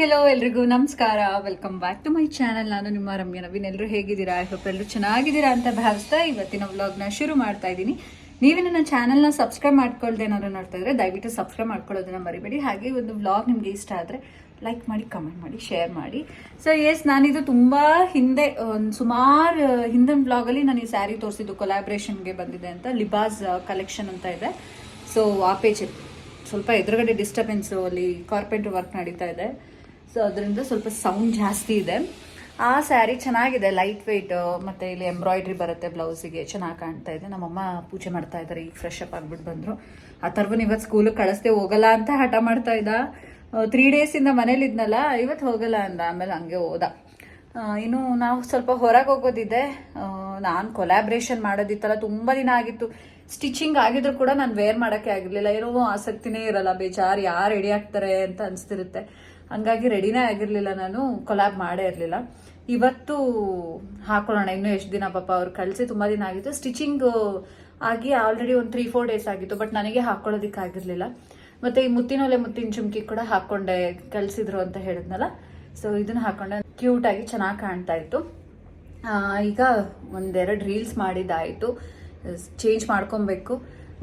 Hello ಎಲ್ರಿಗೂ, ನಮಸ್ಕಾರ. Welcome back to my channel ನಾನು ನಿಮ್ಮ ರಮ್ಯ ನವೀನ್. ಎಲ್ಲರೂ ಹೇಗಿದ್ದೀರಾ? ಐ ಹೋಪ್ ಎಲ್ಲರೂ ಚೆನ್ನಾಗಿದ್ದೀರಾ ಅಂತ ಭಾವಿಸ್ತಾ ಇವತ್ತಿನ ವ್ಲಾಗ್ನ ಶುರು ಮಾಡ್ತಾ ಇದ್ದೀನಿ. ನೀವೇ ನನ್ನ ಚಾನಲ್ನ ಸಬ್ಸ್ಕ್ರೈಬ್ ಮಾಡ್ಕೊಳ್ದೆ ಏನಾದ್ರು ನೋಡ್ತಾ ಇದ್ರೆ ದಯವಿಟ್ಟು ಸಬ್ಸ್ಕ್ರೈಬ್ ಮಾಡ್ಕೊಳ್ಳೋದನ್ನ ಮರಿಬೇಡಿ. ಹಾಗೆ ಒಂದು ವ್ಲಾಗ್ ನಿಮಗೆ ಇಷ್ಟ ಆದರೆ ಲೈಕ್ ಮಾಡಿ ಕಮೆಂಟ್ ಮಾಡಿ ಶೇರ್ ಮಾಡಿ. ಸೊ ಎಸ್ ನಾನಿದು ತುಂಬ ಹಿಂದೆ ಒಂದು ಸುಮಾರು ಹಿಂದಿನ ವ್ಲಾಗಲ್ಲಿ ನಾನು ಈ ಸ್ಯಾರಿ ತೋರಿಸಿದ್ದು ಕೊಲಾಬ್ರೇಷನ್ಗೆ ಬಂದಿದೆ ಅಂತ ಲಿಬಾಸ್ ಕಲೆಕ್ಷನ್ ಅಂತ ಇದೆ. ಸೊ ಆ ಪೇಜ್ ಸ್ವಲ್ಪ ಎದುರುಗಡೆ ಡಿಸ್ಟರ್ಬೆನ್ಸು ಅಲ್ಲಿ ಕಾರ್ಪೆಂಟ್ರ್ ವರ್ಕ್ ನಡೀತಾ ಇದೆ. ಸೊ ಅದರಿಂದ ಸ್ವಲ್ಪ ಸೌಂಡ್ ಜಾಸ್ತಿ ಇದೆ. ಆ ಸ್ಯಾರಿ ಚೆನ್ನಾಗಿದೆ ಲೈಟ್ ವೆಯ್ಟ್ ಮತ್ತು ಇಲ್ಲಿ ಎಂಬ್ರಾಯ್ಡ್ರಿ ಬರುತ್ತೆ ಬ್ಲೌಸಿಗೆ. ಚೆನ್ನಾಗಿ ಕಾಣ್ತಾ ಇದೆ. ನಮ್ಮಮ್ಮ ಪೂಜೆ ಮಾಡ್ತಾ ಇದ್ದಾರೆ ಈಗ ಫ್ರೆಶ್ ಅಪ್ ಆಗ್ಬಿಟ್ಟು ಬಂದರು. ಆ ಥರ್ವನ್ ಇವತ್ತು ಸ್ಕೂಲಿಗೆ ಕಳಿಸ್ತೇ ಹೋಗಲ್ಲ ಅಂತ ಹಠ ಮಾಡ್ತಾ ಇದ್ದ. ತ್ರೀ ಡೇಸಿಂದ ಮನೇಲಿ ಇದ್ನಲ್ಲ ಇವತ್ತು ಹೋಗಲ್ಲ ಅಂದ. ಆಮೇಲೆ ಹಂಗೆ ಹೋದ. ಇನ್ನು ನಾವು ಸ್ವಲ್ಪ ಹೊರಗೆ ಹೋಗೋದಿದೆ. ನಾನು ಕೊಲ್ಯಾಬ್ರೇಷನ್ ಮಾಡೋದಿತ್ತಲ್ಲ, ತುಂಬ ದಿನ ಆಗಿತ್ತು. ಸ್ಟಿಚಿಂಗ್ ಆಗಿದ್ರು ಕೂಡ ನಾನು ವೇರ್ ಮಾಡೋಕ್ಕೆ ಆಗಿರಲಿಲ್ಲ. ಏನೋ ಆಸಕ್ತಿನೇ ಇರಲ್ಲ, ಬೇಜಾರು ಯಾರು ರೆಡಿ ಆಗ್ತಾರೆ ಅಂತ ಅನಿಸ್ತಿರುತ್ತೆ. ಹಂಗಾಗಿ ರೆಡಿನೇ ಆಗಿರಲಿಲ್ಲ ನಾನು ಕೊಲಾಬ್ ಮಾಡೇ ಇರಲಿಲ್ಲ. ಇವತ್ತು ಹಾಕೊಳ್ಳೋಣ, ಇನ್ನೂ ಎಷ್ಟು ದಿನ ಪಾಪ ಅವ್ರು ಕಳಿಸಿ, ತುಂಬ ದಿನ ಆಗಿತ್ತು. ಸ್ಟಿಚಿಂಗ್ ಆಗಿ ಆಲ್ರೆಡಿ ಒಂದು ತ್ರೀ ಫೋರ್ ಡೇಸ್ ಆಗಿತ್ತು ಬಟ್ ನನಗೆ ಹಾಕೊಳ್ಳೋದಕ್ಕಾಗಿರಲಿಲ್ಲ ಮತ್ತು ಈ ಮುತ್ತಿನೊಲೆ ಮುತ್ತಿನ ಚುಮ್ಕಿ ಕೂಡ ಹಾಕ್ಕೊಂಡೆ, ಕಳಿಸಿದ್ರು ಅಂತ ಹೇಳಿದ್ನಲ್ಲ. ಸೊ ಇದನ್ನ ಹಾಕ್ಕೊಂಡೆ ಕ್ಯೂಟಾಗಿ ಚೆನ್ನಾಗಿ ಕಾಣ್ತಾ ಇತ್ತು. ಈಗ ಒಂದೆರಡು ರೀಲ್ಸ್ ಮಾಡಿದ್ದಾಯಿತು. ಚೇಂಜ್ ಮಾಡ್ಕೊಬೇಕು.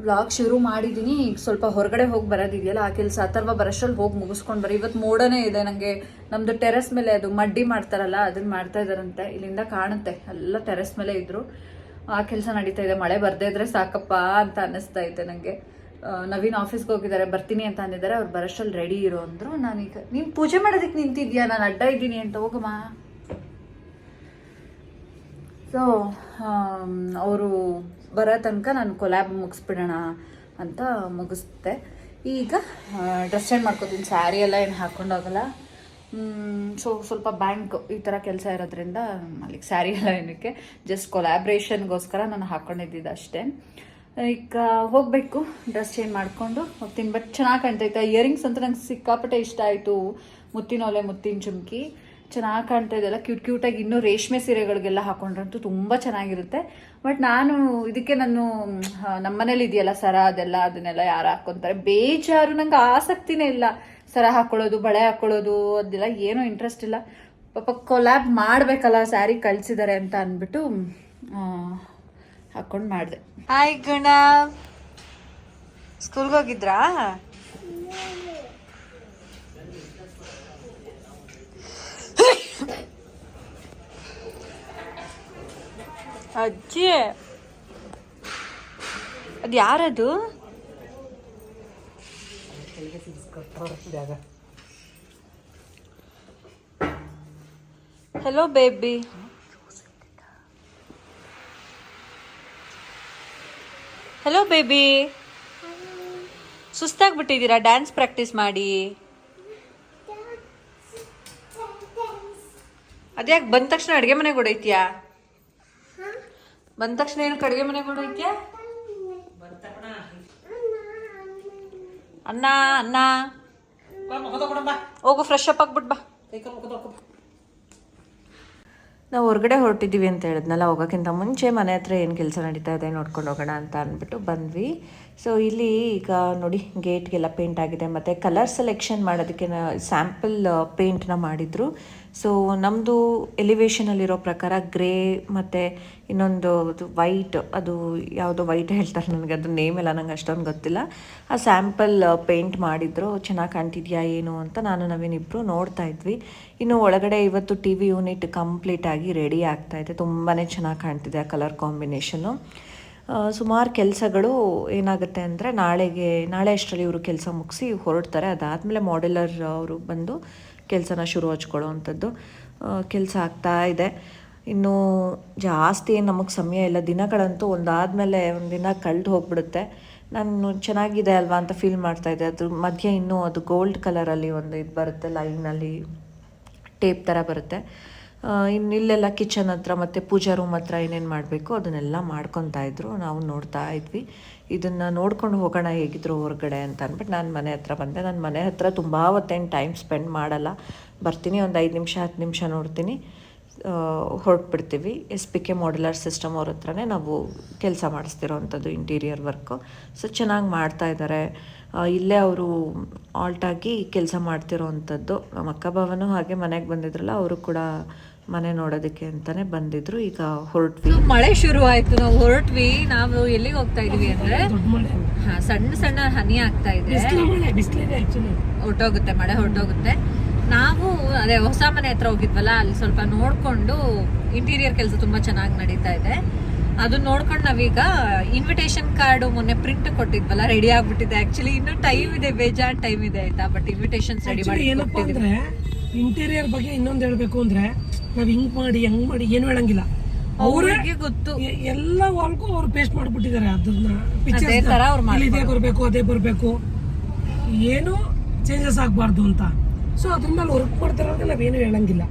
ವ್ಲಾಗ್ ಶುರು ಮಾಡಿದ್ದೀನಿ ಈಗ ಸ್ವಲ್ಪ ಹೊರಗಡೆ ಹೋಗಿ ಬರೋದಿದೆಯಲ್ಲ, ಆ ಕೆಲಸ ಅಥರ್ವ ಬರಷ್ಟಲ್ಲಿ ಹೋಗಿ ಮುಗಿಸ್ಕೊಂಡು ಬರೋ ಇವತ್ತು ಮೋಡನೇ ಇದೆ ನನಗೆ ನಮ್ಮದು ಟೆರೆಸ್ ಮೇಲೆ ಅದು ಮಡ್ಡಿ ಮಾಡ್ತಾರಲ್ಲ ಅದನ್ನ ಮಾಡ್ತಾ ಇದ್ದಾರಂತೆ ಇಲ್ಲಿಂದ ಕಾಣುತ್ತೆ. ಎಲ್ಲ ಟೆರೆಸ್ ಮೇಲೆ ಇದ್ದರು ಆ ಕೆಲಸ ನಡೀತಾ ಇದೆ. ಮಳೆ ಬರ್ದೇ ಇದ್ರೆ ಸಾಕಪ್ಪ ಅಂತ ಅನ್ನಿಸ್ತಾ ಇದೆ ನನಗೆ ನವೀನ್ ಆಫೀಸ್ಗೆ ಹೋಗಿದ್ದಾರೆ, ಬರ್ತೀನಿ ಅಂತ ಅಂದಿದ್ದಾರೆ. ಅವ್ರು ಬರೋಷ್ಟ್ರಲ್ಲಿ ರೆಡಿ ಇರೋ ಅಂದರು. ನಾನೀಗ ನೀನು ಪೂಜೆ ಮಾಡೋದಕ್ಕೆ ನಿಂತಿದ್ಯಾ? ನಾನು ಅಡ್ಡ ಇದ್ದೀನಿ ಅಂತ ಹೋಗಮ್ಮ ಸೊ ಅವರು ಬರೋ ತನಕ ನಾನು ಕೊಲ್ಯಾಬ್ ಮುಗಿಸ್ಬಿಡೋಣ ಅಂತ ಮುಗಿಸ್ತೆ ಈಗ ಡ್ರೆಸ್ ಚೇಂಜ್ ಮಾಡ್ಕೋತೀನಿ. ಸ್ಯಾರಿ ಎಲ್ಲ ಏನು ಹಾಕ್ಕೊಂಡೋಗಲ್ಲ ಸೊ ಸ್ವಲ್ಪ ಬ್ಯಾಂಕ್ ಈ ಥರ ಕೆಲಸ ಇರೋದ್ರಿಂದ ಅಲ್ಲಿಗೆ ಸ್ಯಾರಿ ಎಲ್ಲ ಏನಕ್ಕೆ ಜಸ್ಟ್ ಕೊಲ್ಯಾಬ್ರೇಷನ್ಗೋಸ್ಕರ ನಾನು ಹಾಕ್ಕೊಂಡಿದ್ದಿದ್ದು ಅಷ್ಟೇ. ಈಗ ಹೋಗಬೇಕು ಡ್ರೆಸ್ ಚೇಂಜ್ ಮಾಡಿಕೊಂಡು ಹೋಗ್ತೀನಿ. ಬಟ್ ಚೆನ್ನಾಗಿ ಕಾಣ್ತೈತೆ ಇಯರಿಂಗ್ಸ್ ಅಂತ ನಂಗೆ ಸಿಕ್ಕಾಪಟ್ಟೆ ಇಷ್ಟ ಆಯಿತು. ಮುತ್ತಿನ ಒಲೆ ಮುತ್ತಿನ ಚುಮ್ಕಿ. ಚೆನ್ನಾಗಿ ಕಾಣ್ತಾ ಇದೆಲ್ಲ ಕ್ಯೂಟ್ ಕ್ಯೂಟಾಗಿ ಇನ್ನೂ ರೇಷ್ಮೆ ಸೀರೆಗಳಿಗೆಲ್ಲ ಹಾಕೊಂಡ್ರಂತೂ ತುಂಬ ಚೆನ್ನಾಗಿರುತ್ತೆ. ಬಟ್ ನಾನು ಇದಕ್ಕೆ ನಾನು ನಮ್ಮನೇಲಿ ಇದೆಯಲ್ಲ ಸರ ಅದೆಲ್ಲ ಅದನ್ನೆಲ್ಲ ಯಾರು ಹಾಕ್ಕೊಂತಾರೆ ಬೇಜಾರು ನಂಗೆ ಆಸಕ್ತಿನೇ ಇಲ್ಲ. ಸರ ಹಾಕೊಳ್ಳೋದು ಬಳೆ ಹಾಕೊಳ್ಳೋದು ಅದೆಲ್ಲ ಏನೂ ಇಂಟ್ರೆಸ್ಟ್ ಇಲ್ಲ. ಪಾಪ ಕೊಲ್ಯಾಬ್ ಮಾಡಬೇಕಲ್ಲ ಸ್ಯಾರಿ ಕಳಿಸಿದ್ದಾರೆ ಅಂತ ಅಂದ್ಬಿಟ್ಟು ಹಾಕೊಂಡು ಮಾಡಿದೆ. ಹಾಯ್ ಗುಣ. ಸ್ಕೂಲ್ಗೆ ಹೋಗಿದ್ರಾ? ಅಜ್ಜಿ. ಅದು ಯಾರದು? ಹಲೋ ಬೇಬಿ ಹಲೋ ಬೇಬಿ ಸುಸ್ತಾಗ್ಬಿಟ್ಟಿದ್ದೀರಾ? ಡ್ಯಾನ್ಸ್ ಪ್ರಾಕ್ಟೀಸ್ ಮಾಡಿ. ಅದ್ಯಾಕೆ ಬಂದ ತಕ್ಷಣ ಅಡುಗೆ ಮನೆಗೆ ಹೊಡೈತ್ಯಾ? ಬಂದ ತಕ್ಷಣ ಏನು ಕಡಿಗೆ ಮನೆಗೆ ಇದೆಯಾ ಅಣ್ಣ ಅಣ್ಣ. ಹೋಗು ಫ್ರೆಶ್ ಅಪ್ ಆಗ್ಬಿಟ್ ಬಾ. ನಾವು ಹೊರಗಡೆ ಹೊರಟಿದ್ದೀವಿ ಅಂತ ಹೇಳಿದ್ನಲ್ಲ, ಹೋಗೋಕ್ಕಿಂತ ಮುಂಚೆ ಮನೆ ಹತ್ರ ಏನು ಕೆಲಸ ನಡೀತಾ ಇದೆ ನೋಡ್ಕೊಂಡು ಹೋಗೋಣ ಅಂತ ಅಂದ್ಬಿಟ್ಟು ಬಂದ್ವಿ. ಸೊ ಇಲ್ಲಿ ಈಗ ನೋಡಿ ಗೇಟ್ಗೆಲ್ಲ ಪೇಂಟ್ ಆಗಿದೆ. ಮತ್ತು ಕಲರ್ ಸೆಲೆಕ್ಷನ್ ಮಾಡೋದಕ್ಕೆ ಸ್ಯಾಂಪಲ್ ಪೇಂಟ್ನ ಮಾಡಿದರು. ಸೊ ನಮ್ಮದು ಎಲಿವೇಶನಲ್ಲಿರೋ ಪ್ರಕಾರ ಗ್ರೇ ಮತ್ತು ಇನ್ನೊಂದು ವೈಟ್ ಅದು ಯಾವುದೋ ವೈಟ್ ಹೇಳ್ತಾರೆ ನನಗೆ, ಅದು ನೇಮ್ ಎಲ್ಲ ನಂಗೆ ಅಷ್ಟೊಂದು ಗೊತ್ತಿಲ್ಲ. ಆ ಸ್ಯಾಂಪಲ್ ಪೇಂಟ್ ಮಾಡಿದ್ರು, ಚೆನ್ನಾಗಿ ಕಾಣ್ತಿದ್ಯಾ ಏನು ಅಂತ ನಾನು ನಾವೇನಿಬ್ಬರು ನೋಡ್ತಾ ಇದ್ವಿ. ಇನ್ನು ಒಳಗಡೆ ಇವತ್ತು ಟಿ ವಿ ಯೂನಿಟ್ ಕಂಪ್ಲೀಟಾಗಿ ರೆಡಿ ಆಗ್ತಾ ಇದೆ. ತುಂಬಾ ಚೆನ್ನಾಗಿ ಕಾಣ್ತಿದೆ ಆ ಕಲರ್ ಕಾಂಬಿನೇಷನು ಸುಮಾರು ಕೆಲಸಗಳು ಏನಾಗುತ್ತೆ ಅಂದರೆ ನಾಳೆಗೆ, ನಾಳೆ ಅಷ್ಟರಲ್ಲಿ ಇವರು ಕೆಲಸ ಮುಗಿಸಿ ಹೊರಡ್ತಾರೆ. ಅದಾದಮೇಲೆ ಮಾಡೆಲರ್ ಅವರು ಬಂದು ಕೆಲಸನ ಶುರು ಹಚ್ಕೊಳ್ಳೋ ಅಂಥದ್ದು ಕೆಲಸ ಆಗ್ತಾ ಇದೆ. ಇನ್ನು ಜಾಸ್ತಿ ನಮಗೆ ಸಮಯ ಇಲ್ಲ. ದಿನಗಳಂತೂ ಒಂದಾದಮೇಲೆ ಒಂದು ದಿನ ಕಳೆದು ಹೋಗ್ಬಿಡುತ್ತೆ. ನಾನು ಚೆನ್ನಾಗಿದೆ ಅಲ್ವಾ ಅಂತ ಫೀಲ್ ಮಾಡ್ತಾ ಇದ್ದೆ. ಅದ್ರ ಮಧ್ಯೆ ಇನ್ನೂ ಅದು ಗೋಲ್ಡ್ ಕಲರಲ್ಲಿ ಒಂದು ಇದು ಬರುತ್ತೆ, ಲೈನಲ್ಲಿ ಟೇಪ್ ಥರ ಬರುತ್ತೆ. ಇನ್ನು ಇಲ್ಲೆಲ್ಲ ಕಿಚನ್ ಹತ್ರ ಮತ್ತು ಪೂಜಾ ರೂಮ್ ಹತ್ರ ಏನೇನು ಮಾಡಬೇಕು ಅದನ್ನೆಲ್ಲ ಮಾಡ್ಕೊತಾ ಇದ್ರು. ನಾವು ನೋಡ್ತಾ ಇದ್ವಿ. ಇದನ್ನು ನೋಡ್ಕೊಂಡು ಹೋಗೋಣ ಹೇಗಿದ್ರು ಹೊರಗಡೆ ಅಂತ ಅಂದ್ಬಿಟ್ಟು ನಾನು ಮನೆ ಹತ್ರ ಬಂದೆ. ನಾನು ಮನೆ ಹತ್ರ ತುಂಬ ಹೊತ್ತೇನು ಟೈಮ್ ಸ್ಪೆಂಡ್ ಮಾಡಲ್ಲ. ಬರ್ತೀನಿ, ಒಂದು ಐದು ನಿಮಿಷ, ಹತ್ತು ನಿಮಿಷ ನೋಡ್ತೀನಿ. ಹೊರಟ್ಬಿಡ್ತೀವಿ. S P K modular system ಅವ್ರ ಹತ್ರನೇ ನಾವು ಕೆಲಸ ಮಾಡಿಸ್ತಿರೋವಂಥದ್ದು ಇಂಟೀರಿಯರ್ ವರ್ಕು ಸೊ ಚೆನ್ನಾಗಿ ಮಾಡ್ತಾ ಇದ್ದಾರೆ ಇಲ್ಲೇ ಅವರು ಆಲ್ಟಾಗಿ ಕೆಲಸ ಮಾಡ್ತಿರೋವಂಥದ್ದು ನಮ್ಮ ಅಕ್ಕ ಭಾವನೂ ಹಾಗೆ ಮನೆಗೆ ಬಂದಿದ್ರಲ್ಲ, ಅವರು ಕೂಡ ಮನೆ ನೋಡೋದಕ್ಕೆ ಅಂತಾನೆ ಬಂದಿದ್ರು. ಈಗ ಹೊರಟ್ವಿ. ಮಳೆ ಶುರು ಆಯ್ತು ನಾವು ಹೊರಟ್ವಿ. ನಾವು ಎಲ್ಲಿಗೆ ಹೋಗ್ತಾ ಇದೀವಿ ಅಂದ್ರೆ ಹಾ, ಸಣ್ಣ ಸಣ್ಣ ಹನಿ ಆಗ್ತಾ ಇದೆ. ಹೊರಟೋಗುತ್ತೆ ಮಳೆ ಹೊರಟೋಗುತ್ತೆ. ನಾವು ಅದೇ ಹೊಸ ಮನೆ ಹತ್ರ ಹೋಗಿದ್ವಲ್ಲ ಅಲ್ಲಿ ಸ್ವಲ್ಪ ನೋಡ್ಕೊಂಡು ಇಂಟೀರಿಯರ್ ಕೆಲಸ ತುಂಬಾ ಚೆನ್ನಾಗಿ ನಡೀತಾ ಇದೆ. ಅದನ್ನ ನೋಡ್ಕೊಂಡು ನಾವೀಗ ಇನ್ವಿಟೇಷನ್ ಕಾರ್ಡ್ ಮೊನ್ನೆ ಪ್ರಿಂಟ್ ಕೊಟ್ಟಿದ್ವಲ್ಲ ರೆಡಿ ಆಗ್ಬಿಟ್ಟಿದೆ. ಆಕ್ಚುಲಿ ಇನ್ನು ಟೈಮ್ ಇದೆ ಬೇಜಾರ್ ಟೈಮ್ ಇದೆ ಆಯ್ತಾ ಬಟ್ ಇನ್ವಿಟೇಷನ್ ರೆಡಿ ಮಾಡಿ ಏನಪ್ಪಾ ಅಂದ್ರೆ ಇಂಟೀರಿಯರ್ ಬಗ್ಗೆ ಇನ್ನೊಂದ್ ಹೇಳ್ಬೇಕು ಅಂದ್ರೆ ನಾವ್ ಹಿಂಗ್ ಮಾಡಿ ಹೆಂಗ್ ಮಾಡಿ ಏನು ಹೇಳಂಗಿಲ್ಲ. ಅವರೇ ಅವ್ರಿಗೆ ಗೊತ್ತು. ಎಲ್ಲ ವಾಲ್ಗೂ ಅವ್ರು ಪೇಸ್ಟ್ ಮಾಡ್ಬಿಟ್ಟಿದ್ದಾರೆ ಅದನ್ನ ಪಿಕ್ಚರ್ ಇದೇ ಬರ್ಬೇಕು ಅದೇ ಬರಬೇಕು. ಏನು ಚೇಂಜಸ್ ಆಗ್ಬಾರ್ದು ಅಂತ. ಸೊ ಅದ್ರ ಮೇಲೆ ವರ್ಕ್ ಮಾಡ್ತಾರ ನಾವೇನು ಹೇಳಂಗಿಲ್ಲ.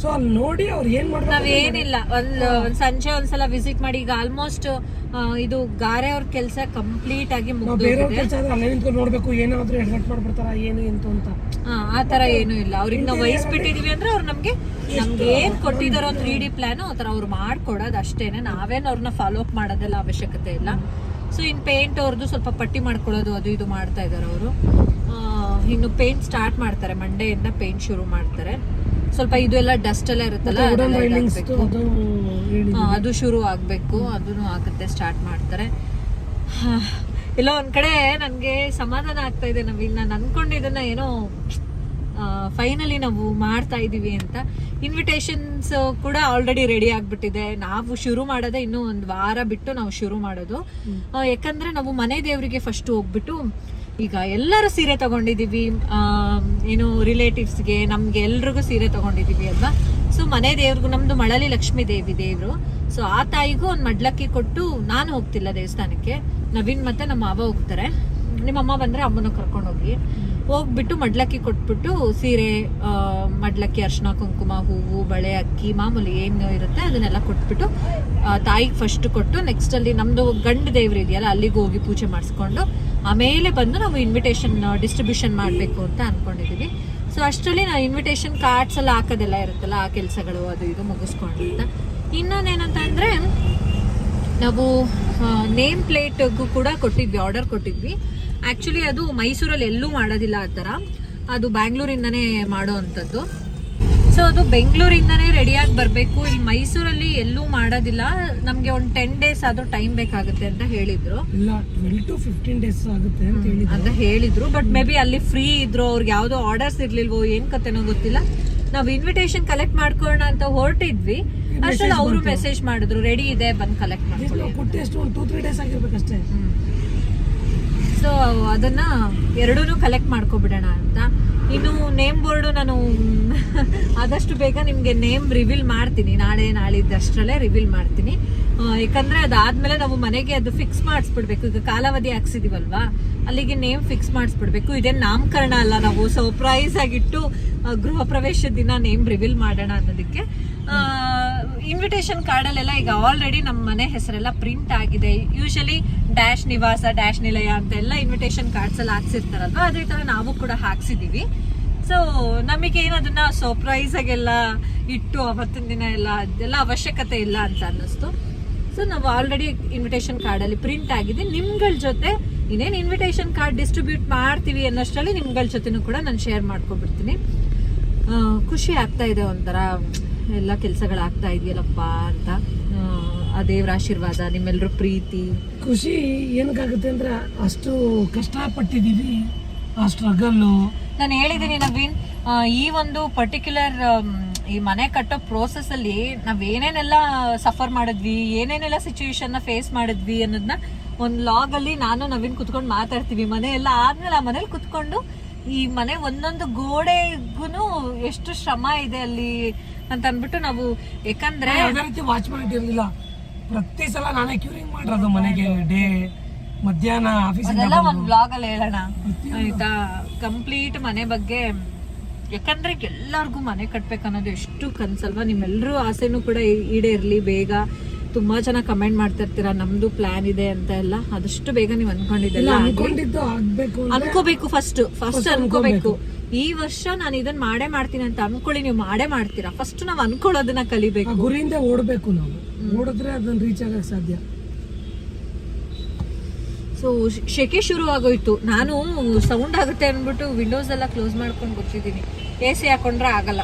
ಸೊ ಅಲ್ಲಿ ನೋಡಿ ಅವ್ರು ಏನ್ ಮಾಡ್ತಾರೆ ನಾವೇನಿಲ್ಲ ಒಂದ್ ಒಂದ್ ಸಂಜೆ ಒಂದ್ಸಲ ವಿಸಿಟ್ ಮಾಡಿ ಈಗ ಆಲ್ಮೋಸ್ಟ್ ಇದು ಗಾರೆ ಅವ್ರ ಕೆಲಸ ಕಂಪ್ಲೀಟ್ ಆಗಿ ಬೇರೆಯವ್ರ ಕೆಲಸ ಆದ್ರೆ ಅಲ್ಲೇ ನಿಂತ್ಕೊಂಡು ನೋಡ್ಬೇಕು ಏನಾದ್ರೂ ಎಡ್ವರ್ಟ್ ಮಾಡ್ಬಿಡ್ತಾರ ಏನು ಎಂತು ಅಂತ. ಆ, ತರ ಏನು ಇಲ್ಲ. ಅವ್ರಿಗೆ ನಾವು ವಹಿಸ್ಬಿಟ್ಟಿದೀವಿ ಅಂದ್ರೆ ಅವ್ರು ನಮ್ಗೆ ನಮ್ಗೆ ಏನ್ ಕೊಟ್ಟಿದಾರೋ ತ್ರೀ ಡಿ ಪ್ಲಾನ್ ಆತರ ತರ ಅವ್ರು ಮಾಡ್ಕೊಡೋದು ಅಷ್ಟೇನೆ. ನಾವೇನ್ ಅವ್ರನ್ನ ಫಾಲೋ ಅಪ್ ಮಾಡೋದೆಲ್ಲ ಅವಶ್ಯಕತೆ ಇಲ್ಲ. ಸೊ ಇನ್ ಪೇಂಟ್ ಅವ್ರದ್ದು ಸ್ವಲ್ಪ ಪಟ್ಟಿ ಮಾಡ್ಕೊಳ್ಳೋದು ಅದು ಇದು ಮಾಡ್ತಾ ಇದಾರೆ ಅವರು. ಇನ್ನು ಪೇಂಟ್ ಸ್ಟಾರ್ಟ್ ಮಾಡ್ತಾರೆ. ಮಂಡೆಯಿಂದ ಪೇಂಟ್ ಶುರು ಮಾಡ್ತಾರೆ. ಸ್ವಲ್ಪ ಇದು ಎಲ್ಲ ಡಸ್ಟ್ ಎಲ್ಲ ಇರುತ್ತಲ್ಲ ಅದೆಲ್ಲ ರೈಲಿಂಗ್ಸ್ ಇದಾಗ್ಬೇಕು. ಅದು ಹೇಳಿ ಹಾ, ಅದು ಶುರು ಆಗ್ಬೇಕು ಅದನ್ನು ಆಗುತ್ತೆ ಸ್ಟಾರ್ಟ್ ಮಾಡ್ತಾರೆ. ಹಾ, ಎಲ್ಲೋ ಒಂದ್ ಕಡೆ ನನ್ಗೆ ಸಮಾಧಾನ ಆಗ್ತಾ ಇದೆ ನಾವ್ ನಾನು ಅನ್ಕೊಂಡಿದ್ದನ್ನ ಏನೋ ಫೈನಲಿ ನಾವು ಮಾಡ್ತಾ ಇದೀವಿ ಅಂತ. ಇನ್ವಿಟೇಷನ್ಸ್ ಕೂಡ ಆಲ್ರೆಡಿ ರೆಡಿ ಆಗ್ಬಿಟ್ಟಿದೆ. ನಾವು ಶುರು ಮಾಡೋದೇ ಇನ್ನೂ ಒಂದು ವಾರ ಬಿಟ್ಟು ನಾವು ಶುರು ಮಾಡೋದು. ಆ, ಯಾಕಂದ್ರೆ ನಾವು ಮನೆ ದೇವರಿಗೆ ಫಸ್ಟ್ ಹೋಗ್ಬಿಟ್ಟು ಈಗ ಎಲ್ಲರೂ ಸೀರೆ ತಗೊಂಡಿದ್ದೀವಿ ಏನು ರಿಲೇಟಿವ್ಸ್ಗೆ ನಮ್ಗೆ ಎಲ್ರಿಗೂ ಸೀರೆ ತಗೊಂಡಿದ್ದೀವಿ ಅಲ್ವಾ? ಸೊ ಮನೆ ದೇವ್ರಿಗೂ, ನಮ್ದು ಮಳಲಿ ಲಕ್ಷ್ಮೀ ದೇವಿ ದೇವ್ರು. ಸೊ ಆ ತಾಯಿಗೂ ಒಂದು ಮಡ್ಲಕ್ಕಿ ಕೊಟ್ಟು ನಾನು ಹೋಗ್ತಿಲ್ಲ ದೇವಸ್ಥಾನಕ್ಕೆ. ನವೀನ್ ಮತ್ತೆ ನಮ್ಮ ಅವ ಹೋಗ್ತಾರೆ. ನಿಮ್ಮ ಅಮ್ಮ ಬಂದ್ರೆ ಅಮ್ಮನ ಕರ್ಕೊಂಡು ಹೋಗಿ. ಹೋಗ್ಬಿಟ್ಟು ಮಡ್ಲಕ್ಕಿ ಕೊಟ್ಬಿಟ್ಟು ಸೀರೆ ಮಡ್ಲಕ್ಕಿ ಅರ್ಶಿನ ಕುಂಕುಮ, ಹೂವು, ಬಳೆ, ಅಕ್ಕಿ, ಮಾಮೂಲಿ ಏನು ಇರುತ್ತೆ ಅದನ್ನೆಲ್ಲ ಕೊಟ್ಬಿಟ್ಟು ತಾಯಿಗೆ ಫಸ್ಟ್ ಕೊಟ್ಟು ನೆಕ್ಸ್ಟ್ ಅಲ್ಲಿ ನಮ್ದು ಗಂಡು ದೇವ್ರು ಇದೆಯಲ್ಲ, ಅಲ್ಲಿಗೆ ಹೋಗಿ ಪೂಜೆ ಮಾಡಿಸ್ಕೊಂಡು ಆಮೇಲೆ ಬಂದು ನಾವು ಇನ್ವಿಟೇಷನ್ ಡಿಸ್ಟ್ರಿಬ್ಯೂಷನ್ ಮಾಡಬೇಕು ಅಂತ ಅಂದ್ಕೊಂಡಿದ್ದೀವಿ ಸೊ ಅಷ್ಟರಲ್ಲಿ ನಾವು ಇನ್ವಿಟೇಷನ್ ಕಾರ್ಡ್ಸ್ ಎಲ್ಲ ಹಾಕೋದೆಲ್ಲ ಇರುತ್ತಲ್ಲ, ಆ ಕೆಲಸಗಳು ಅದು ಇದು ಮುಗಿಸ್ಕೊಂಡು ಅಂತ. ಇನ್ನೊಂದೇನಂತ ಅಂದರೆ ನಾವು ನೇಮ್ ಪ್ಲೇಟ್ಗೂ ಕೂಡ ಕೊಟ್ಟಿದ್ವಿ ಆರ್ಡರ್ ಕೊಟ್ಟಿದ್ವಿ. ಆ್ಯಕ್ಚುಲಿ ಅದು ಮೈಸೂರಲ್ಲಿ ಎಲ್ಲೂ ಮಾಡೋದಿಲ್ಲ ಆ ಥರ. ಅದು ಬ್ಯಾಂಗ್ಳೂರಿಂದನೇ ಮಾಡೋ ಅಂಥದ್ದು. ಸೊ ಅದು ಬೆಂಗಳೂರಿಂದನೇ ರೆಡಿಯಾಗಿ ಬರಬೇಕು. ಇಲ್ಲಿ ಮೈಸೂರಲ್ಲಿ ಎಲ್ಲೂ ಮಾಡೋದಿಲ್ಲ. ನಮಗೆ ಒಂದು ಟೆನ್ ಡೇಸ್ ಆದ್ರೂ ಟೈಮ್ ಬೇಕಾಗುತ್ತೆ ಅಂತ ಹೇಳಿದ್ರು. ಇಲ್ಲ ಟ್ವೆಲ್ ಟು ಫಿಫ್ಟೀನ್ ಡೇಸ್ ಆಗುತ್ತೆ ಅಂತ ಹೇಳಿದ್ರು. ಅಂತ ಹೇಳಿದ್ರು. ಬಟ್ ಮೇ ಬಿ ಅಲ್ಲಿ ಫ್ರೀ ಇದ್ರು ಅವ್ರಿಗೆ ಯಾವುದೋ ಆರ್ಡರ್ಸ್ ಇರ್ಲಿಲ್ವೋ ಏನು ಕತೆನೋ ಗೊತ್ತಿಲ್ಲ. ನಾವು ಇನ್ವಿಟೇಷನ್ ಕಲೆಕ್ಟ್ ಮಾಡ್ಕೊಳ್ಳೋಣ ಅಂತ ಹೊರಟಿದ್ವಿ. ಅಷ್ಟೇ ಅವರು ಮೆಸೇಜ್ ಮಾಡಿದ್ರು. ರೆಡಿ ಇದೆ ಬಂದು ಕಲೆಕ್ಟ್ ಮಾಡ್ಕೊಳ್ಳಿ ನಾವು ಕೊಟ್ಟು ಎಷ್ಟು ಒಂದು ಟೂ ತ್ರೀ ಡೇಸ್ ಆಗಿರ್ಬೇಕಷ್ಟೇ ಸೊ ಅದನ್ನ ಎರಡೂ ಕಲೆಕ್ಟ್ ಮಾಡ್ಕೊಬಿಡೋಣ ಅಂತ. ಇನ್ನು ನೇಮ್ ಬೋರ್ಡು ನಾನು ಆದಷ್ಟು ಬೇಗ ನಿಮಗೆ ನೇಮ್ ರಿವೀಲ್ ಮಾಡ್ತೀನಿ. ನಾಳೆ ನಾಳಿದ್ದಷ್ಟರಲ್ಲೇ ರಿವೀಲ್ ಮಾಡ್ತೀನಿ. ಯಾಕಂದ್ರೆ ಅದಾದ್ಮೇಲೆ ನಾವು ಮನೆಗೆ ಅದು ಫಿಕ್ಸ್ ಮಾಡಿಸ್ಬಿಡ್ಬೇಕು. ಈಗ ಕಾಲಾವಧಿ ಹಾಕ್ಸಿದೀವಲ್ವಾ? ಅಲ್ಲಿಗೆ ನೇಮ್ ಫಿಕ್ಸ್ ಮಾಡಿಸ್ಬಿಡ್ಬೇಕು. ಇದೇನು ನಾಮಕರಣ ಅಲ್ಲ, ನಾವು ಸರ್ಪ್ರೈಸ್ ಆಗಿಟ್ಟು ಗೃಹ ಪ್ರವೇಶ ದಿನ ನೇಮ್ ರಿವೀಲ್ ಮಾಡೋಣ ಅನ್ನೋದಕ್ಕೆ. ಇನ್ವಿಟೇಷನ್ ಕಾರ್ಡಲ್ಲೆಲ್ಲ ಈಗ ಆಲ್ರೆಡಿ ನಮ್ಮ ಮನೆ ಹೆಸರೆಲ್ಲ ಪ್ರಿಂಟ್ ಆಗಿದೆ. ಯೂಶಲಿ ಡ್ಯಾಶ್ ನಿವಾಸ ಡ್ಯಾಶ್ ನಿಲಯ ಅಂತ ಎಲ್ಲ ಇನ್ವಿಟೇಷನ್ ಕಾರ್ಡ್ಸ್ ಎಲ್ಲ ಹಾಕ್ಸಿರ್ತಾರಲ್ವ? ಅದೇ ಥರ ನಾವು ಕೂಡ ಹಾಕ್ಸಿದ್ದೀವಿ ಸೊ ನಮಗೆ ಏನು ಅದನ್ನ ಸರ್ಪ್ರೈಸ್ ಆಗೆಲ್ಲ ಇಟ್ಟು, ಅವತ್ತಿನ ದಿನ ಎಲ್ಲ, ಅದೆಲ್ಲ ಅವಶ್ಯಕತೆ ಇಲ್ಲ ಅಂತ ಅನ್ನಿಸ್ತು. ಸೊ ನಾವು ಆಲ್ರೆಡಿ ಇನ್ವಿಟೇಷನ್ ಕಾರ್ಡಲ್ಲಿ ಪ್ರಿಂಟ್ ಆಗಿದೆ. ನಿಮ್ಗಳ ಜೊತೆ ಇನ್ನೇನು ಇನ್ವಿಟೇಷನ್ ಕಾರ್ಡ್ ಡಿಸ್ಟ್ರಿಬ್ಯೂಟ್ ಮಾಡ್ತೀವಿ ಅನ್ನೋಷ್ಟರಲ್ಲಿ ನಿಮ್ಗಳ ಜೊತೆನೂ ಕೂಡ ನಾನು ಶೇರ್ ಮಾಡ್ಕೊಬಿಡ್ತೀನಿ ಖುಷಿ ಆಗ್ತಾ ಇದೆ ಒಂಥರ ಎಲ್ಲ ಕೆಲಸಗಳಾಗ್ತಾ ಇದೆಯಲ್ಲಪ್ಪ ಅಂತ. ಆ, ದೇವರ ದೇವ್ರ ಆಶೀರ್ವಾದ ನಿಮ್ಮೆಲ್ಲರ ಪ್ರೀತಿ. ಖುಷಿ ಏನಕ್ಕಾಗುತ್ತೆ ಅಂದ್ರೆ ಅಷ್ಟು ಕಷ್ಟಪಟ್ಟಿದ್ದೀವಿ ಆ ಸ್ಟ್ರಗಲ್ಲು ನಾನು ಹೇಳಿದ್ದೀನಿ ನವೀನ್ ಈ ಒಂದು ಪರ್ಟಿಕ್ಯುಲರ್ ಈ ಮನೆ ಕಟ್ಟೋ ಪ್ರೋಸೆಸ್ ಅಲ್ಲಿ ನಾವ್ ಏನೇನೆಲ್ಲ ಸಫರ್ ಮಾಡಿದ್ವಿ ಏನೇನೆಲ್ಲ ಸಿಚುವೇಶನ್ ಫೇಸ್ ಮಾಡಿದ್ವಿ ಅನ್ನೋದನ್ನ ಒಂದ್ ಲಾಗ್ ಅಲ್ಲಿ ನಾನು ನವೀನ್ ಕುತ್ಕೊಂಡು ಮಾತಾಡ್ತೀವಿ. ಮನೆ ಎಲ್ಲ ಆದ್ಮೇಲೆ ಆ ಮನೇಲಿ ಕುತ್ಕೊಂಡು ಈ ಮನೆ ಒಂದೊಂದು ಗೋಡೆಗೂ ಎಷ್ಟು ಶ್ರಮ ಇದೆ ಅಲ್ಲಿ ಅಂತ ಅಂದ್ಬಿಟ್ಟು ನಾವು ಯಾಕಂದ್ರೆ ಯಾವುದೇ ರೀತಿ ವಾಚ್ಮನ್ ಇಟ್ಟಿರ್ಲಿಲ್ಲ ಪ್ರತಿ ಸಲ ನಾನೇ ಕ್ಯೂರಿಂಗ್ ಮಾಡಿರೋದು ಮನೆಗೆ ಡೇ ಮಧ್ಯಾಹ್ನ ಆಫೀಸ್ ಅದೆಲ್ಲ ಒಂದ್ ಬ್ಲಾಗ್ ಅಲ್ಲಿ ಹೇಳೋಣ. ಆಯ್ತಾ? ಕಂಪ್ಲೀಟ್ ಮನೆ ಬಗ್ಗೆ ಯಾಕಂದ್ರೆ ಎಲ್ಲಾರ್ಗು ಮನೆ ಕಟ್ಬೇಕು ಅನ್ನೋದು ಎಷ್ಟು ಕನ್ಸಲ್ವಾ? ನಿಮ್ಮೆಲ್ಲರೂ ಆಸೆನೂ ಕೂಡ ಈಡೇರ್ಲಿ ಬೇಗ. ತುಂಬಾ ಚೆನ್ನಾಗಿ ಕಮೆಂಟ್ ಮಾಡ್ತಾ ಇರ್ತೀರಾ ನಮ್ದು ಪ್ಲಾನ್ ಇದೆ ಅಂತ ಎಲ್ಲ ಆದಷ್ಟು ಬೇಗ ನೀವು ಅನ್ಕೊಂಡಿದ್ದೆಲ್ಲ ಅನ್ಕೋಬೇಕು ಫಸ್ಟ್ ಫಸ್ಟ್ ಅನ್ಕೋಬೇಕು. ಈ ವರ್ಷ ನಾನು ಇದನ್ನ ಮಾಡೇ ಮಾಡ್ತೀನಿ ಅಂತ ಅನ್ಕೊಳ್ಳಿ ನೀವು ಮಾಡೇ ಮಾಡ್ತೀರಾ? ಫಸ್ಟ್ ನಾವ್ ಅನ್ಕೊಳ್ಳೋದನ್ನ ಕಲಿಬೇಕು. ಗುರಿಯಿಂದ ಓಡಬೇಕು ನಾವು. ಓಡಿದ್ರೆ ಅದನ್ನ ರೀಚ್ ಆಗಕ್ ಸಾಧ್ಯ. ಸೊ ಶೆಕೆ ಶುರು ಆಗೋಯ್ತು. ನಾನು ಸೌಂಡ್ ಆಗುತ್ತೆ ಅಂದ್ಬಿಟ್ಟು ವಿಂಡೋಸ್ ಎಲ್ಲ ಕ್ಲೋಸ್ ಮಾಡ್ಕೊಂಡು ಕೂತಿದ್ದೀನಿ. ಎ ಸಿ ಹಾಕೊಂಡ್ರೆ ಆಗಲ್ಲ.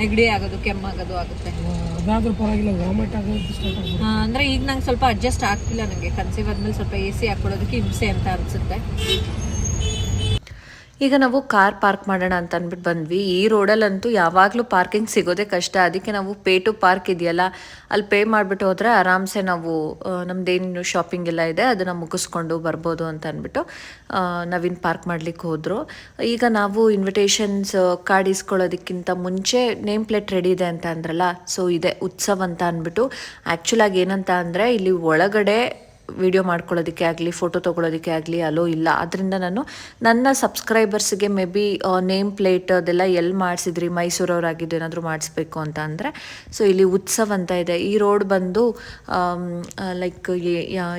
ನೆಗಡಿ ಆಗೋದು ಕೆಮ್ಮಾಗೋದು ಆಗುತ್ತೆ. ಅದಾದ್ರೂ ಪರವಾಗಿಲ್ಲ ವಾಮಿಟ್ ಆಗೋದು ಸ್ಟಾರ್ಟ್ ಅಂದ್ರೆ ಈಗ ನಂಗೆ ಸ್ವಲ್ಪ ಅಡ್ಜಸ್ಟ್ ಆಗ್ತಿಲ್ಲ ನನಗೆ ಕನ್ಸೀವ್ ಆದ್ಮೇಲೆ ಸ್ವಲ್ಪ ಎ ಸಿ ಹಾಕೊಳ್ಳೋದಕ್ಕೆ ಹಿಂಸೆ ಅಂತ ಅನ್ಸುತ್ತೆ. ಈಗ ನಾವು ಕಾರ್ ಪಾರ್ಕ್ ಮಾಡೋಣ ಅಂತ ಅಂದ್ಬಿಟ್ಟು ಬಂದ್ವಿ. ಈ ರೋಡಲ್ಲಂತೂ ಯಾವಾಗಲೂ ಪಾರ್ಕಿಂಗ್ ಸಿಗೋದೇ ಕಷ್ಟ. ಅದಕ್ಕೆ ನಾವು ಪೇ ಟು ಪಾರ್ಕ್ ಇದೆಯಲ್ಲ, ಅಲ್ಲಿ ಪೇ ಮಾಡಿಬಿಟ್ಟು ಹೋದರೆ ಆರಾಮ್ಸೆ ನಾವು ನಮ್ಮದೇನು ಶಾಪಿಂಗ್ ಎಲ್ಲ ಇದೆ, ಅದನ್ನು ಮುಗಿಸ್ಕೊಂಡು ಬರ್ಬೋದು ಅಂತ ಅಂದ್ಬಿಟ್ಟು ನವೀನ್ ಪಾರ್ಕ್ ಮಾಡ್ಲಿಕ್ಕೆ ಹೋದರು. ಈಗ ನಾವು ಇನ್ವಿಟೇಷನ್ಸ್ ಕಾರ್ಡ್ ಇಸ್ಕೊಳ್ಳೋದಕ್ಕಿಂತ ಮುಂಚೆ ನೇಮ್ ಪ್ಲೇಟ್ ರೆಡಿ ಇದೆ ಅಂತ ಅಂದ್ರಲ್ಲ, ಸೊ ಇದೆ, ಉತ್ಸವ ಅಂತ ಅಂದ್ಬಿಟ್ಟು. ಆ್ಯಕ್ಚುಲಾಗಿ ಏನಂತ ಅಂದರೆ ಇಲ್ಲಿ ಒಳಗಡೆ ವಿಡಿಯೋ ಮಾಡ್ಕೊಳ್ಳೋದಕ್ಕೆ ಆಗಲಿ, ಫೋಟೋ ತೊಗೊಳೋದಕ್ಕೆ ಆಗಲಿ ಅಲೋ ಇಲ್ಲ. ಅದರಿಂದ ನಾನು ನನ್ನ ಸಬ್ಸ್ಕ್ರೈಬರ್ಸ್ಗೆ ಮೇ ಬಿ ನೇಮ್ ಪ್ಲೇಟ್ ಅದೆಲ್ಲ ಎಲ್ಲಿ ಮಾಡಿಸಿದ್ರಿ, ಮೈಸೂರವರಾಗಿದ್ದು ಏನಾದರೂ ಮಾಡಿಸ್ಬೇಕು ಅಂತ ಅಂದರೆ, ಸೊ ಇಲ್ಲಿ ಉತ್ಸವ ಅಂತ ಇದೆ. ಈ ರೋಡ್ ಬಂದು ಲೈಕ್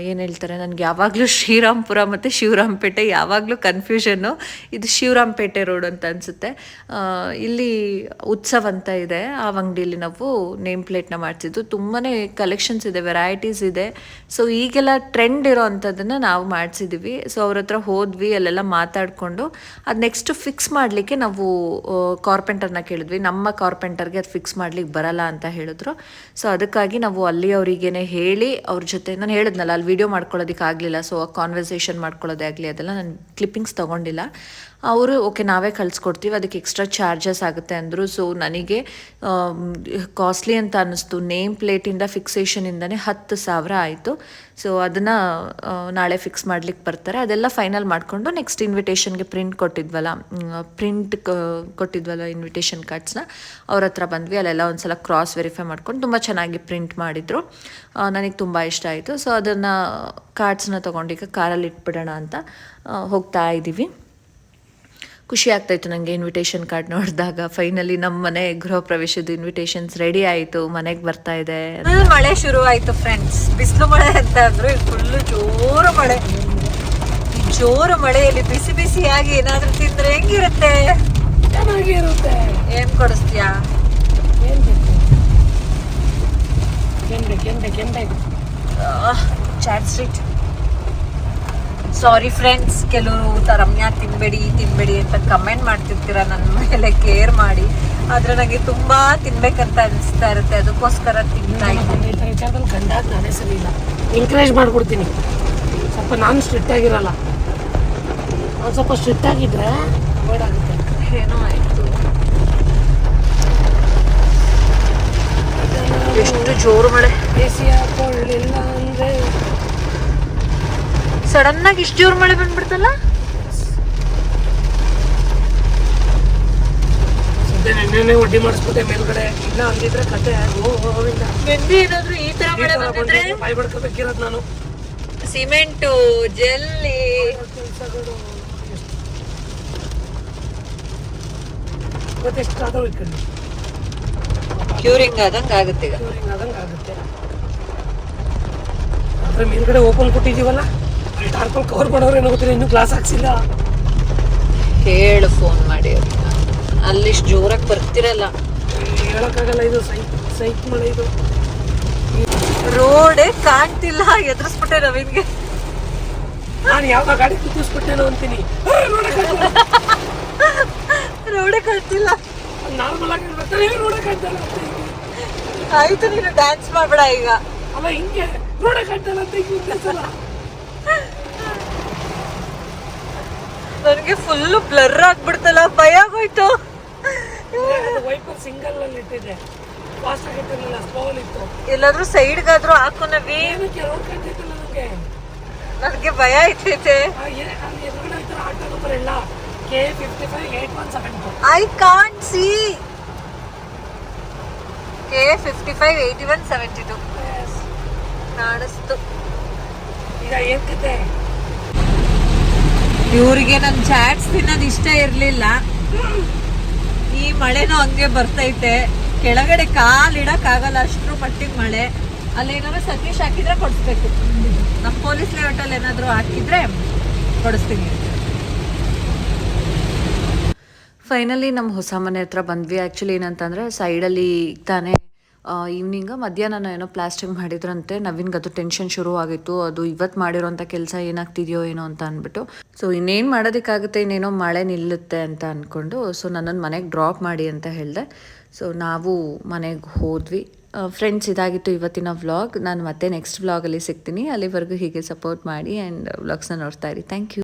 ಏನು ಹೇಳ್ತಾರೆ, ನನಗೆ ಯಾವಾಗಲೂ ಶ್ರೀರಾಮ್ಪುರ ಮತ್ತು ಶಿವರಾಂಪೇಟೆ ಯಾವಾಗಲೂ ಕನ್ಫ್ಯೂಷನ್ನು ಇದು ಶಿವರಾಮ್ಪೇಟೆ ರೋಡ್ ಅಂತ ಅನಿಸುತ್ತೆ. ಇಲ್ಲಿ ಉತ್ಸವ ಅಂತ ಇದೆ. ಆ ಅಂಗಡಿಯಲ್ಲಿ ನಾವು ನೇಮ್ ಪ್ಲೇಟ್ನ ಮಾಡಿಸಿದ್ದು. ತುಂಬಾ ಕಲೆಕ್ಷನ್ಸ್ ಇದೆ ವೆರೈಟೀಸ್ ಇದೆ. ಸೊ ಈಗೆಲ್ಲ ಟ್ರೆಂಡ್ ಇರೋ ಅಂಥದ್ದನ್ನು ನಾವು ಮಾಡಿಸಿದ್ದೀವಿ ಸೊ ಅವ್ರ ಹತ್ರ ಹೋದ್ವಿ, ಅಲ್ಲೆಲ್ಲ ಮಾತಾಡಿಕೊಂಡು ಅದು ನೆಕ್ಸ್ಟ್ ಫಿಕ್ಸ್ ಮಾಡಲಿಕ್ಕೆ ನಾವು ಕಾರ್ಪೆಂಟರ್ನ ಕೇಳಿದ್ವಿ. ನಮ್ಮ ಕಾರ್ಪೆಂಟರ್ಗೆ ಅದು ಫಿಕ್ಸ್ ಮಾಡ್ಲಿಕ್ಕೆ ಬರಲ್ಲ ಅಂತ ಹೇಳಿದ್ರು. ಸೊ ಅದಕ್ಕಾಗಿ ನಾವು ಅಲ್ಲಿ ಅವರಿಗೇನೆ ಹೇಳಿ, ಅವ್ರ ಜೊತೆ ನಾನು ಹೇಳಿದ್ನಲ್ಲ, ಅಲ್ಲಿ ವಿಡಿಯೋ ಮಾಡ್ಕೊಳ್ಳೋದಕ್ಕೆ ಆಗಲಿಲ್ಲ. ಸೊ ಕಾನ್ವರ್ಸೇಷನ್ ಮಾಡ್ಕೊಳ್ಳೋದೇ ಆಗಲಿ, ಅದೆಲ್ಲ ನಾನು ಕ್ಲಿಪ್ಪಿಂಗ್ಸ್ ತೊಗೊಂಡಿಲ್ಲ. ಅವರು, ಓಕೆ, ನಾವೇ ಕಳಿಸ್ಕೊಡ್ತೀವಿ. ಅದಕ್ಕೆ ಎಕ್ಸ್ಟ್ರಾ ಚಾರ್ಜಸ್ ಆಗುತ್ತೆ ಅಂದರು. ಸೊ ನನಗೆ ಕಾಸ್ಟ್ಲಿ ಅಂತ ಅನ್ನಿಸ್ತು. ನೇಮ್ ಪ್ಲೇಟಿಂದ ಫಿಕ್ಸೇಷನಿಂದನೇ ಹತ್ತು ಸಾವಿರ ಆಯಿತು. ಸೊ ಅದನ್ನು ನಾಳೆ ಫಿಕ್ಸ್ ಮಾಡ್ಲಿಕ್ಕೆ ಬರ್ತಾರೆ. ಅದೆಲ್ಲ ಫೈನಲ್ ಮಾಡಿಕೊಂಡು ನೆಕ್ಸ್ಟ್ ಇನ್ವಿಟೇಷನ್ಗೆ ಪ್ರಿಂಟ್ ಕೊಟ್ಟಿದ್ವಲ್ಲ ಪ್ರಿಂಟ್ ಕೊಟ್ಟಿದ್ವಲ್ಲ ಇನ್ವಿಟೇಷನ್ ಕಾರ್ಡ್ಸ್ನ ಅವ್ರ ಹತ್ರ ಬಂದ್ವಿ. ಅಲ್ಲೆಲ್ಲ ಒಂದ್ಸಲ ಕ್ರಾಸ್ ವೆರಿಫೈ ಮಾಡ್ಕೊಂಡು ತುಂಬ ಚೆನ್ನಾಗಿ ಪ್ರಿಂಟ್ ಮಾಡಿದರು. ನನಗೆ ತುಂಬ ಇಷ್ಟ ಆಯಿತು. ಸೊ ಅದನ್ನು ಕಾರ್ಡ್ಸ್ನ ಈಗ ಕಾರಲ್ಲಿ ಇಟ್ಬಿಡೋಣ ಅಂತ ಹೋಗ್ತಾ ಇದ್ದೀವಿ ಖುಷಿ ಆಗ್ತಾಯಿತ್ತು ನನಗೆ ಇನ್ವಿಟೇಷನ್ ಕಾರ್ಡ್ ನೋಡಿದಾಗ. ಫೈನಲಿ ನಮ್ಮ ಮನೆ ಗೃಹ ಪ್ರವೇಶದ ಇನ್ವಿಟೇಷನ್ಸ್ ರೆಡಿ ಆಯಿತು ಮನೆಗೆ ಬರ್ತಾ ಇದೆ. ಫುಲ್ ಮಳೆ ಶುರು ಆಯಿತು ಫ್ರೆಂಡ್ಸ್ ಬಿಸಿಲು ಮಳೆ ಅಂತ ಅಂದ್ರೆ ಫುಲ್ಲು ಜೋರು ಮಳೆ. ಈ ಜೋರು ಮಳೆಯಲ್ಲಿ ಬಿಸಿ ಬಿಸಿಯಾಗಿ ಏನಾದ್ರೂ ತಿಂದ್ರೆ ಹೆಂಗಿರುತ್ತೆ? ಚೆನ್ನಾಗಿರುತ್ತೆ. ಏನ್ ಕೊಡಿಸ್ತೀಯಾ? ಕೆಂಡೆ ಕೆಂಡೆ ಕೆಂಡೆ ಚಾಟ್ ಸ್ಟ್ರೀಟ್ ಸಾರಿ ಫ್ರೆಂಡ್ಸ್ ಕೆಲವರು ರಮ್ಯಾ ತಿನ್ಬೇಡಿ ತಿನ್ಬೇಡಿ ಅಂತ ಕಮೆಂಟ್ ಮಾಡ್ತಿರ್ತೀರ ನನ್ನ ಮೇಲೆ ಕೇರ್ ಮಾಡಿ. ಆದ್ರೆ ನನಗೆ ತುಂಬಾ ತಿನ್ಬೇಕಂತ ಅನಿಸ್ತಾ ಇರುತ್ತೆ. ಅದಕ್ಕೋಸ್ಕರ ತಿಂತಾ ವಿಚಾರದಲ್ಲಿ ಗಂಡಾಗ ನಾನೇ ಸರಿ ಇಲ್ಲ. ಎಂಕರೇಜ್ ಮಾಡ್ಕೊಡ್ತೀನಿ. ಸ್ವಲ್ಪ ನಾನು ಸ್ಟ್ರಿಕ್ಟ್ ಆಗಿರಲ್ಲ. ಒಂದು ಸ್ವಲ್ಪ ಸ್ಟ್ರಿಕ್ಟ್ ಆಗಿದ್ರೆ ಅವಾಯ್ಡ್ ಆಗುತ್ತೆ. ಏನೋ ಆಯ್ತು. ಎಷ್ಟು ಜೋರು ಮಳೆ. ಎ ಸಿ ಹಾಕೊಳ್ಳಿಲ್ಲ ಅಂದ್ರೆ ಸಡನ್ ಆಗಿ ಇಷ್ಟು ಜೋರು ಮಳೆ ಬಂದ್ಬಿಡ್ತಲ್ಲ? ನೆನ್ನೆ ವಡ್ಡಿ ಮಾಡಿಸ್ಬಿಟ್ಟೆ ಮೇಲ್ಗಡೆ. ಇಲ್ಲ ಅಂದಿದ್ರೆ ಕತೆ. ಮೆಂದಿ ಏನಾದ್ರು ಈ ತರ ಮಳೆ ಬಂದಿದ್ರೆ? ಬಾಯ್ ಬಡ್ಕೋಬೇಕಿರೋದು ನಾನು. ಸಿಮೆಂಟು ಜಲ್ಲಿ. ಕೆಲಸಗಳು ಮತ್ತೆ ಎಷ್ಟು ಆದವು ಈ ಕ್ಯೂರಿಂಗ್ ಆದಂಗ ಆಗುತ್ತೆ ಈಗ. ಕ್ಯೂರಿಂಗ್ ಆದಂಗೆ ಆಗುತ್ತೆ. ಆದ್ರೆ ಮೇಲ್ಗಡೆ ಓಪನ್ ಕೊಟ್ಟಿದ್ದೀವಲ್ಲ? ಟಾರ್ಪಲ್ ಕವರ್ ಮಾಡೋರು ಏನೋ ಗೊತ್ತಿಲ್ಲ ಇನ್ನೂ ಗ್ಲಾಸ್ ಹಾಕ್ಸಿಲ್ಲ. ಹೇಳು ಫೋನ್ ಮಾಡಿ ಅಲ್ಲಿ ಅಲ್ಲಿಷ್ಟು ಜೋರಾಗಿ ಬರ್ತಿರಲ್ಲ. ಹೇಳೋಕ್ಕಾಗಲ್ಲ ಇದು ಸೈಕ್ ಸೈಕ್ ಮಳೆ ಇದು. ರೋಡೇ ಕಾಣ್ತಿಲ್ಲ ಎದುರಿಸ್ಬಿಟ್ಟೆ ನವೀನ್ಗೆ. ನಾನು ಯಾವ ಗಾಡಿ ಕುತ್ತಿಸ್ಬಿಟ್ಟೇನೋ ಅಂತೀನಿ. ರೋಡೇ ಕಾಣ್ತಿಲ್ಲ. ನಾರ್ಮಲ್ ಆಗಿ ಬರ್ತಾರೆ ನೋಡಕ್ ಆಗ್ತಲ್ಲ ಆಯ್ತು ನೀನು ಡ್ಯಾನ್ಸ್ ಮಾಡ್ಬೇಡ ಈಗ. ಅಲ್ಲ ಹಿಂಗೆ ನೋಡಕ್ಕೆ ಆಗ್ತಲ್ಲ ಅಂತ ಹಿಂಗೆ ನನಗೆ ಫುಲ್ ಬ್ಲರ್ ಆಗ್ಬಿಡ್ತಲ್ಲ ಭಯ ಆಗೋಯ್ತು. ಅದು ವೈಪರ್ ಸಿಂಗಲ್ ಅಲ್ಲಿ ಇಟ್ಟಿದೆ. ಫಾಸ್ಟ್ ಆಗಿಟ್ಟಿರಲಿಲ್ಲ ಸ್ಲೋ ಅಲ್ಲಿ ಇತ್ತು. ಎಲ್ಲಾದ್ರೂ ಸೈಡ್ಗಾದ್ರೂ ಹಾಕು ನವಿ. ಏನಕ್ಕೆ ರೋಡ್ ಕಂಡಿದ್ದಲ್ಲ ನನಗೆ? ನನಗೆ ಭಯ ಆಯ್ತೈತೆ. ಆ ಏ- ಅಲ್ಲಿ ಎದುರುಗಡೆ ಈ ಥರ ಆಟೋ ನಂಬರ್ ಇಲ್ಲ K fifty five eight one seven two I can't see K fifty five eighty one seventy two ಕಾಣಿಸ್ತು. ಈಗ ಏನ್ ಕತೆ? ಇವ್ರಿಗೆ ನನ್ ಚಾಟ್ಸ್ ತಿನ್ನೋದು ಇಷ್ಟ ಇರ್ಲಿಲ್ಲ. ಈ ಮಳೆನೂ ಹಂಗೆ ಬರ್ತೈತೆ. ಕೆಳಗಡೆ ಕಾಲ್ ಇಡಕ್ ಆಗಲ್ಲ, ಅಷ್ಟ್ರ ಮಟ್ಟಿಗೆ ಮಳೆ. ಅಲ್ಲಿ ಏನಾದ್ರು ಸತೀಶ್ ಹಾಕಿದ್ರೆ ಕೊಡಿಸ್ಬೇಕು. ನಮ್ಮ ಪೊಲೀಸ್ ಲೇಔಟಲ್ಲಿ ಏನಾದರೂ ಹಾಕಿದ್ರೆ ಕೊಡಿಸ್ತೀನಿ. ಫೈನಲಿ ನಮ್ಮ ಹೊಸ ಮನೆ ಹತ್ರ ಬಂದ್ವಿ. ಆ್ಯಕ್ಚುಲಿ ಏನಂತಂದರೆ ಸೈಡಲ್ಲಿ ತಾನೇ ಈವ್ನಿಂಗ್ ಮಧ್ಯಾಹ್ನ ಏನೋ ಪ್ಲಾಸ್ಟಿಕ್ ಮಾಡಿದ್ರಂತೆ, ನವೀನ್ಗೆ ಅದು ಟೆನ್ಷನ್ ಶುರು ಆಗಿತ್ತು, ಅದು ಇವತ್ತು ಮಾಡಿರೋಂಥ ಕೆಲಸ ಏನಾಗ್ತಿದೆಯೋ ಏನೋ ಅಂತ ಅಂದ್ಬಿಟ್ಟು. ಸೊ ಇನ್ನೇನು ಮಾಡೋದಕ್ಕಾಗುತ್ತೆ, ಇನ್ನೇನೋ ಮಳೆ ನಿಲ್ಲುತ್ತೆ ಅಂತ ಅಂದ್ಕೊಂಡು ಸೊ ನನ್ನನ್ನು ಮನೆಗೆ ಡ್ರಾಪ್ ಮಾಡಿ ಅಂತ ಹೇಳಿದೆ. ಸೊ ನಾವು ಮನೆಗೆ ಹೋದ್ವಿ. ಫ್ರೆಂಡ್ಸ್ ಇದಾಗಿತ್ತು ಇವತ್ತಿನ ವ್ಲಾಗ್ ನಾನು ಮತ್ತೆ ನೆಕ್ಸ್ಟ್ ವ್ಲಾಗಲ್ಲಿ ಸಿಗ್ತೀನಿ. ಅಲ್ಲಿವರೆಗೂ ಹೀಗೆ ಸಪೋರ್ಟ್ ಮಾಡಿ ಆ್ಯಂಡ್ ವ್ಲಾಗ್ಸ್ನ ನೋಡ್ತಾ ಇರಿ. Thank you